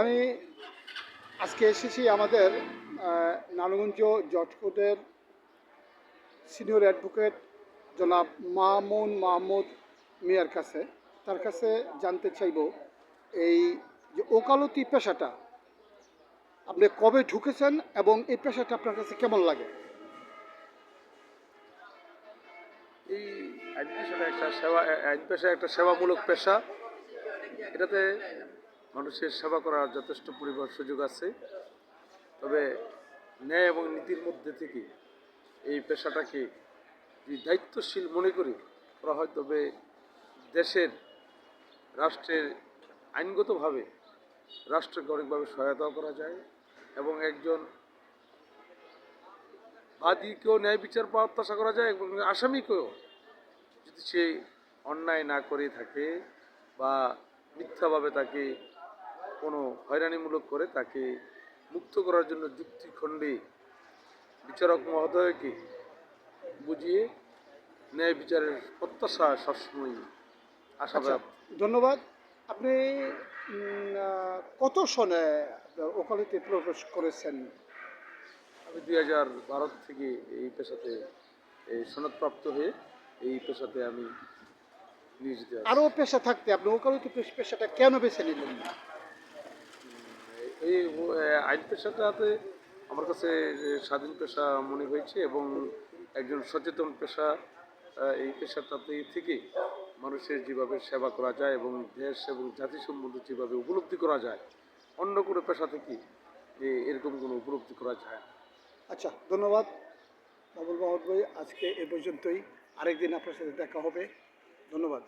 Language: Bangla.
আমি আজকে এসেছি আমাদের নারায়ণগঞ্জ জজকোর্টের সিনিয়র অ্যাডভোকেট জনাব মামুন মাহমুদ মিয়ার কাছে। তার কাছে জানতে চাইব এই যে ওকালতি পেশাটা, আপনি কবে ঢুকেছেন এবং এই পেশাটা আপনার কাছে কেমন লাগে? এই আইন পেশাটা একটা সেবা আইন পেশা একটা সেবামূলক পেশা। এটাতে মানুষের সেবা করার যথেষ্ট পরিমাণ সুযোগ আছে। তবে ন্যায় এবং নীতির মধ্যে থেকে এই পেশাটাকে যদি দায়িত্বশীল মনে করি করা হয়, তবে দেশের রাষ্ট্রের আইনগতভাবে রাষ্ট্রকে অনেকভাবে সহায়তাও করা যায় এবং একজন বাদীকেও ন্যায় বিচার পাওয়ার প্রত্যাশা করা যায় এবং আসামিকেও যদি সে অন্যায় না করে থাকে বা মিথ্যাভাবে তাকে কোনো হয়রানিমূলক করে তাকে মুক্ত করার জন্য যুক্তিখণ্ডে বিচারক মহোদয়কে বুঝিয়ে ন্যায় বিচারের প্রত্যাশা সবসময় আচ্ছা আশাবাদ ধন্যবাদ। আপনি কত সনে ওকালতি প্রবেশ করেছেন? আমি দুই হাজার ভারত থেকে এই পেশাতে এই সনদপ্রাপ্ত হয়ে এই পেশাতে আমি নিয়োজিত আরও পেশা থাকতে আপনি ওকালতি পেশ- পেশাটা কেন বেছে নিলেন? না আইন পেশাটাতে আমার কাছে স্বাধীন পেশা মনে হয়েছে এবং একজন সচেতন পেশা এই পেশাটাতে থেকে মানুষের যেভাবে সেবা করা যায় এবং দেশ এবং জাতি সম্বন্ধে যেভাবে উপলব্ধি করা যায়, অন্য কোনো পেশা থেকে যে এরকম কোনো উপলব্ধি করা যায় আচ্ছা ধন্যবাদ। বাবুল মাহমুদ ভাই, আজকে এ পর্যন্তই। আরেকদিন আপনার সাথে দেখা হবে। ধন্যবাদ।